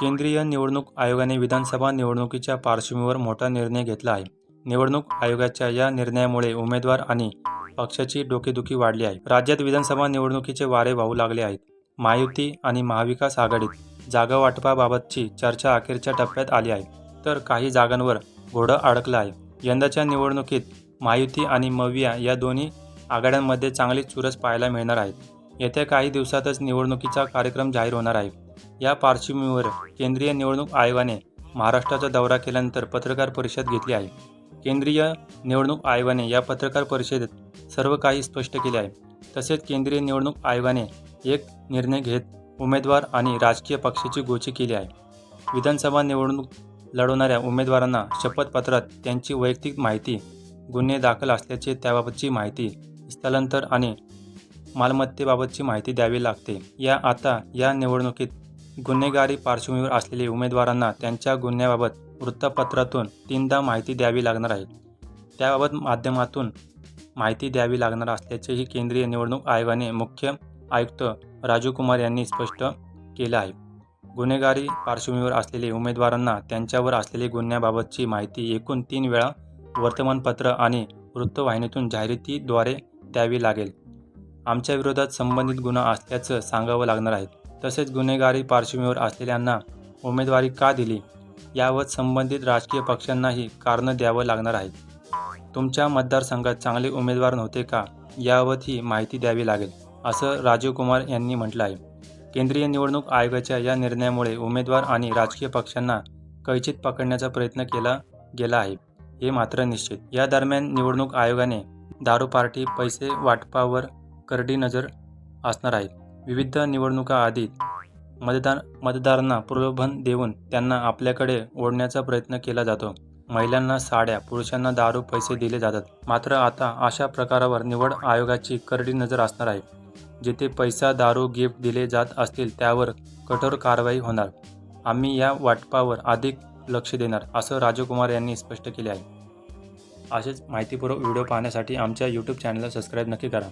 केंद्रीय निवडणूक आयोगाने विधानसभा निवडणुकीच्या पार्श्वभूमीवर मोठा निर्णय घेतला आहे. निवडणूक आयोगाच्या या निर्णयामुळे उमेदवार आणि पक्षाची डोकेदुखी वाढली आहे. राज्यात विधानसभा निवडणुकीचे वारे वाहू लागले आहेत. महायुती आणि महाविकास आघाडीत जागा वाटपाबाबतची चर्चा अखेरच्या टप्प्यात आली आहे. तर काही जागांवर घोडं अडकलं आहे. यंदाच्या निवडणुकीत महायुती आणि मविया या दोन्ही आघाड्यांमध्ये चांगली चुरस पाहायला मिळणार आहेत येत्या काही दिवसातच निवडणुकीचा कार्यक्रम जाहीर होणार आहे. या पार्श्वभूमीवर केंद्रीय निवडणूक आयोगाने महाराष्ट्राचा दौरा केल्यानंतर पत्रकार परिषद घेतली आहे. केंद्रीय निवडणूक आयोगाने या पत्रकार परिषदेत सर्व काही स्पष्ट केले आहे. तसेच केंद्रीय निवडणूक आयोगाने एक निर्णय घेत उमेदवार आणि राजकीय पक्षाची गोची केली आहे. विधानसभा निवडणूक लढवणाऱ्या उमेदवारांना शपथपत्रात त्यांची वैयक्तिक माहिती गुन्हे दाखल असल्याचे त्याबाबतची माहिती स्थलांतर आणि मालमत्तेबाबतची माहिती द्यावी लागते. या आता या निवडणुकीत गुन्हेगारी पार्श्वभूमीवर असलेले उमेदवारांना त्यांच्या गुन्ह्याबाबत वृत्तपत्रातून तीनदा माहिती द्यावी लागणार आहे. त्याबाबत माध्यमातून माहिती द्यावी लागणार असल्याचेही केंद्रीय निवडणूक आयोगाने मुख्य आयुक्त राजू कुमार यांनी स्पष्ट केलं आहे. गुन्हेगारी पार्श्वभूमीवर असलेले उमेदवारांना त्यांच्यावर असलेली गुन्ह्याबाबतची माहिती एकूण तीन वेळा वर्तमानपत्र आणि वृत्तवाहिनीतून जाहिरातीद्वारे द्यावी लागेल. आमच्या विरोधात संबंधित गुन्हा असल्याचं सांगावं लागणार आहे. तसेच गुन्हेगारी पार्श्वभूमीवर असलेल्यांना उमेदवारी का दिली? यावर संबंधित राजकीय पक्षांनाही कारणं द्यावं लागणार आहेत. तुमच्या मतदारसंघात चांगले उमेदवार नव्हते का? याबाबतही माहिती द्यावी लागेल असं राजीव कुमार यांनी म्हटलं आहे. केंद्रीय निवडणूक आयोगाच्या या निर्णयामुळे उमेदवार आणि राजकीय पक्षांना कैचित पकडण्याचा प्रयत्न केला गेला आहे हे मात्र निश्चित. या दरम्यान निवडणूक आयोगाने दारू पार्टी पैसे वाटपावर करडी नजर असणार आहे विविध निवडणुकाआधी मतदार मतदारांना प्रलोभन देऊन त्यांना आपल्याकडे ओढण्याचा प्रयत्न केला जातो. महिलांना साड्या पुरुषांना दारू पैसे दिले जातात. मात्र आता अशा प्रकारावर निवड आयोगाची करडी नजर असणार आहे. जिथे पैसा दारू गिफ्ट दिले जात असतील त्यावर कठोर कारवाई होणार. आम्ही या वाटपावर अधिक लक्ष देणार असं राजकुमार यांनी स्पष्ट केले आहे. असेच माहितीपूर्वक व्हिडिओ पाहण्यासाठी आमच्या यूट्यूब चॅनलला सबस्क्राईब नक्की करा.